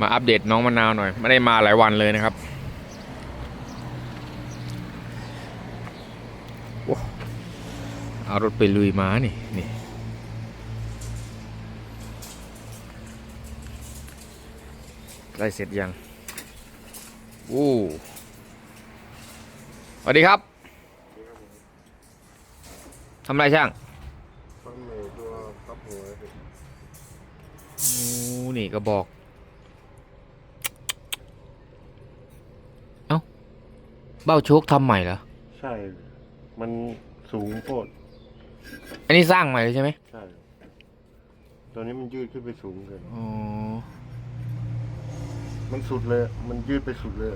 มาอัปเดตน้องมะนาวหน่อย ไม่ได้มาหลายวันเลยนะครับโอ้เอารถไปลุยมานี่นี่ใกล้เสร็จยังอู้สวัสดีครับทำไรช่างฟังเลยตัวพับหัวครับโอ้นี่ก็บอก เอ้า เบ้าโชคทำใหม่เหรอ ใช่ มันสูงโคตรอันนี้สร้างใหม่เลยใช่ไหมใช่ตัวนี้มันยืดขึ้นไปสูงเกิน อ๋อ มันสุดเลย มันยืดไปสุดเลย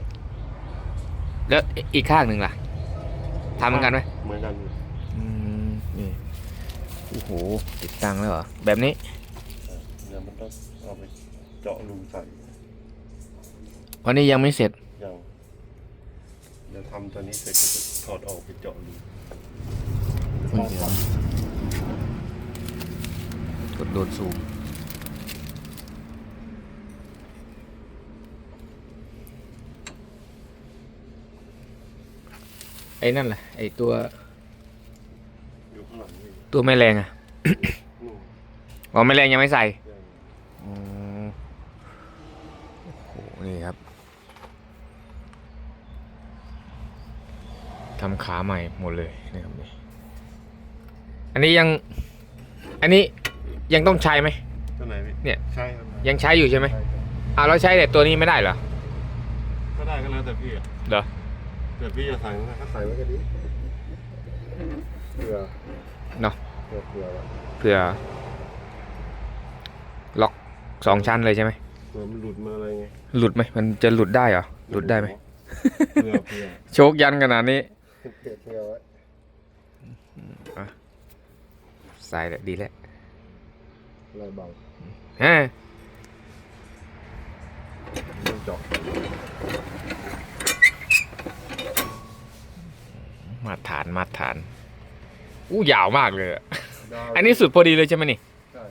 แล้วอีกข้างหนึ่งล่ะทำเหมือนกันไหมเหมือนกัน อืมนี่โอ้โห ติดตั้งแล้วเหรอ แบบนี้ เดี๋ยวมันต้องเอาไปเจาะรูใส่วันนี้ยังไม่เสร็จอย่าง เดี๋ยวทำตัวนี้เสร็จก็จะถอดออกไปเจาะรูเดี๋ยวกดโดนซูมไอ้นั่นแหละไอ้ตัวอยู่ข้างหลังนี่ตัวไม่แรงอะนู่นอ๋อไม่แรงยังไม่ใส่อย่างอ๋อโอ้โห นี่ครับ ทำขาใหม่หมดเลยนะครับนี่อันนี้ยัง อันนี้ยังต้องใช้ไหมตัวไหนพี่เนี่ยใช่ครับยังใช้อยู่ใช่ไหมใช่ครับอ้าวเราใช้แต่ตัวนี้ไม่ได้เหรอก็ได้ก็แล้วแต่พี่อะเหรอแต่พี่จะใส่นะถ้าใส่ไว้ก็ดีเผื่อเนาะเผื่อเผื่อไว้เพื่อล็อกสองชั้นเลยใช่ไหมเผื่อมันหลุดมาอะไรไงหลุดไหมมันจะหลุดได้เหรอหลุดได้ไหมเผื่อเผื่อโชคยันขนาดนี้ เผื่อเผื่อไว้ใส่แล้วดีแล้วอะไรเบาฮะไม่เจาะมาตรฐานมาตรฐาน อู้ยาวมากเลยอะยาวอันนี้สุดพอดีเลยใช่ไหมนี่ ใช่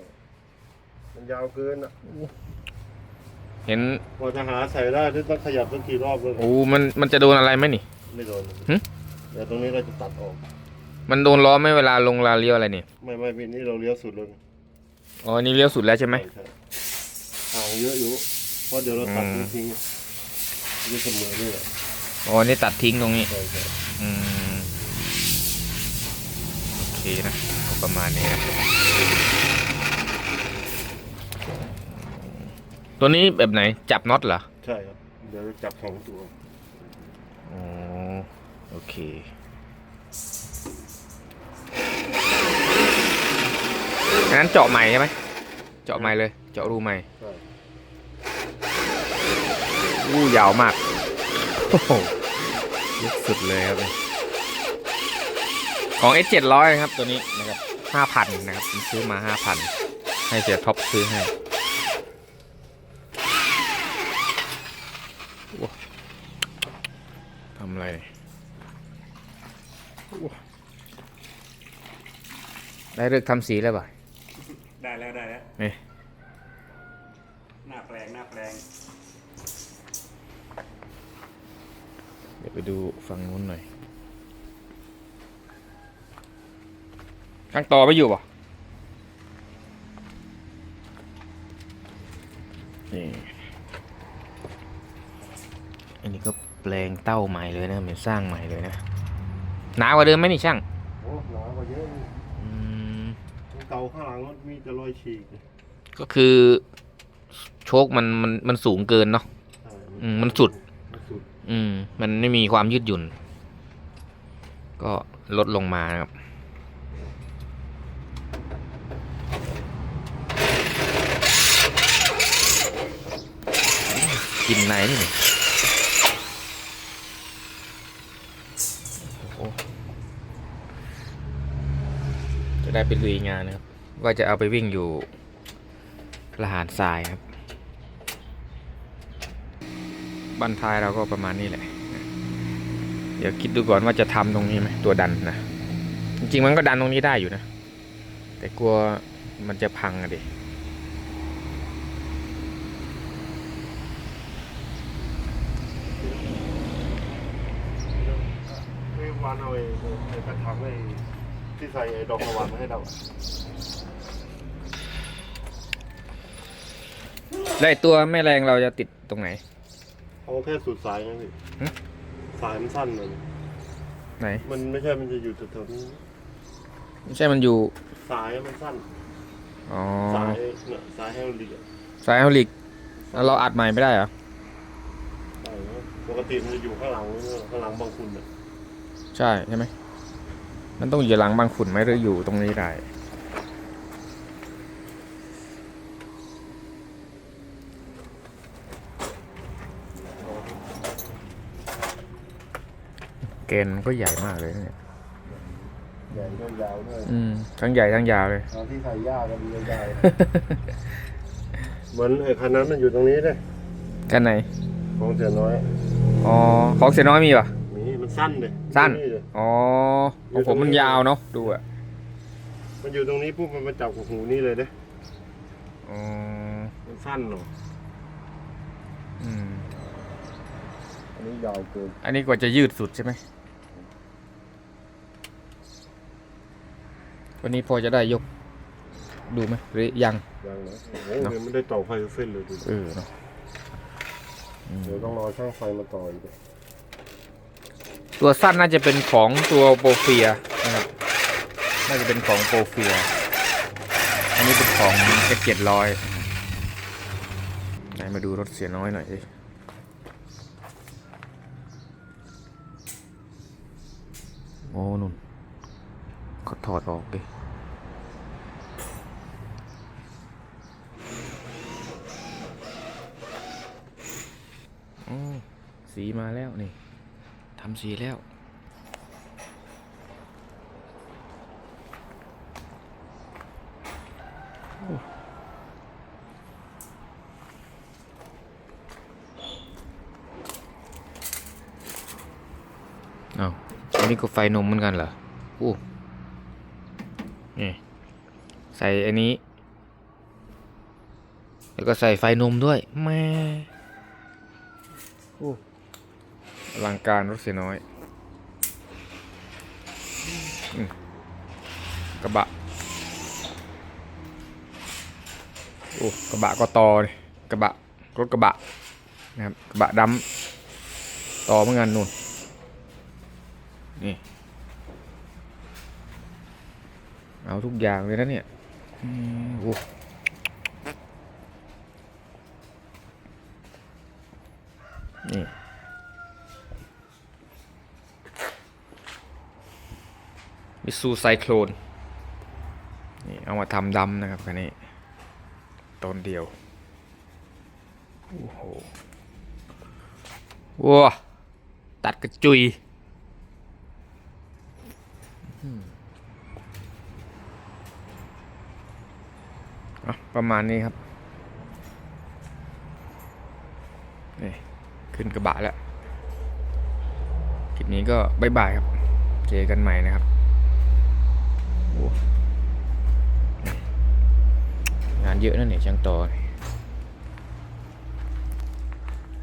มันยาวเกินอะเห็น พอจะหาใส่ได้ที่ต้องขยับสักกี่รอบเลยโอ้ มัน มันจะโดนอะไรไหมนี่ ไม่โดนหึ เดี๋ยวตรงนี้เราจะตัดออก มันโดนล้อไหมเวลาลงลาเลี้ยวอะไรนี่ ไม่ไม่พี่นี่เราเลี้ยวสุดเลยอ๋อนี่เลี้ยวสุดแล้วใช่ไหม ใช่ห่างเยอะอยู่ เพราะเดี๋ยวเราตัดอืม ทิ้งๆจะเสมอนี่แหละอ๋อนี่ตัดทิ้งตรงนี้ ใช่ใช่อืม โอเคนะก็ประมาณนี้นะตัวนี้แบบไหนจับน็อตเหรอ ใช่ครับ เดี๋ยวจะจับสองตัว อ๋อ โอเคงั้นเจาะใหม่ใช่ไหมเจาะใหม่เลย เจาะรูใหม่อู้ยาวมากโอ้โหลึกสุดเลยครับของ S 7 0 0นะครับตัวนี้นะครับห้าพันนะครับผมซื้อมาห้าพันให้เสียท็อปซื้อให้ทำอะไร ได้เลิกทำสีแล้วป่ะได้แล้วได้แล้วนี่หน้าแปลงหน้าแปลงเดี๋ยวไปดูฝั่งนู้นหน่อยข้างต่อไม่อยู่ป่ะนี่อันนี้ก็แปลงเต้าใหม่เลยนะเหมือนสร้างใหม่เลยนะ หนากว่าเดิมไหมนี่ช่างโอ้หนากว่าเยอะนี่อืมเก่าข้างหลังรถมีแต่รอยฉีกก็คือโชคมันมันมันสูงเกินเนาะใช่อืมมันสุด มันสุด อืม มันไม่มีความยืดหยุ่น ก็ลดลงมานะครับกินไหนนี่ จะได้ไปลุยงานนะครับ ว่าจะเอาไปวิ่งอยู่ละหารทรายครับ บันทายเราก็ประมาณนี้แหละ เดี๋ยวคิดดูก่อนว่าจะทำตรงนี้ไหมตัวดันนะ จริงๆมันก็ดันตรงนี้ได้อยู่นะ แต่กลัวมันจะพังอะดิวานเอาไอ้กระถางไอ้ ที่ใส่ไอ้ดอกสวรรค์มาให้เราอะแล้วไอ้ตัวแม่แรงเราจะติดตรงไหน เอาแค่สุดสายนะพี่หึ สายมันสั้นเลย ไหนมันไม่ใช่มันจะอยู่แถวๆนี้ ไม่ใช่มันอยู่สายมันสั้น อ๋อสายเนี่ยสายให้มันเรียสายเฮลิกแล้วเราอัดใหม่ไม่ได้เหรอใช่นะปกติมันจะอยู่ข้างหลังนี่ข้างหลังบางคุณอะ ใช่ใช่ไหม มันต้องอยู่หลังบางขุนไหมหรืออยู่ตรงนี้ได้เกณฑ์ก็ใหญ่มากเลยนะเนี่ย ใหญ่ด้วยยาวด้วยอืม ทั้งใหญ่ทั้งยาวเลย ตอนที่ใส่หญ้าก็มีใหญ่เหมือนไอ้คันนั้นมันอยู่ตรงนี้เลยกันไหน ของเสียน้อย อ๋อ ของเสียน้อยมีป่ะ มีมันสั้นเลยสั้นเลย อ๋อของผมมันยาวเนาะดูอะมันอยู่ตรงนี้ปุ๊บมันมาจับกับหูนี่เลยเด้อ๋อมันสั้นหน่อยอืมอันนี้ยาวเกินอันนี้กว่าจะยืดสุดใช่ไหมวันนี้พอจะได้ยก ดูไหมหรือยังยังนะโอ้โหยังไม่ได้ต่อไฟเส้นเลยดูเออเนาะอืมเดี๋ยวต้องรอช่างไฟมาต่ออีก ตัวสั้นน่าจะเป็นของตัวโปรเฟียนะครับน่าจะเป็นของโปรเฟียอันนี้เป็นของเจ็ดร้อยไหนมาดูรถเสียน้อยหน่อยสิโอ้นุ่นเขาถอดออกดิอ๋อสีมาแล้วนี่ ทำสีแล้วเอาวอันนี้ก็ไฟนมเหมือนกันเหรออู้นี่ใส่อันนี้ แล้วก็ใส่ไฟนมด้วยแม่อู้ ลังการรถเสียน้อยอกระบะ โอ้ กระบะก็ต่อเลยกระบะ รถกระบะ นะครับ กระบะดำต่อเมื่อกันนู่น นี่ เอาทุกอย่างเลยนะเนี่ยอืมโอ้นี่ มิซูไซโคลนนี่เอามาทำดำนะครับคันนี้ต้นเดียว โอ้โหว้าตัดกระจุยอะประมาณนี้ครับ นี่ ขึ้นกระบะแล้ว คลิปนี้ก็บายบายครับ เจอกันใหม่นะครับ งานเยอะนั่นเนี่ยช่างต่อน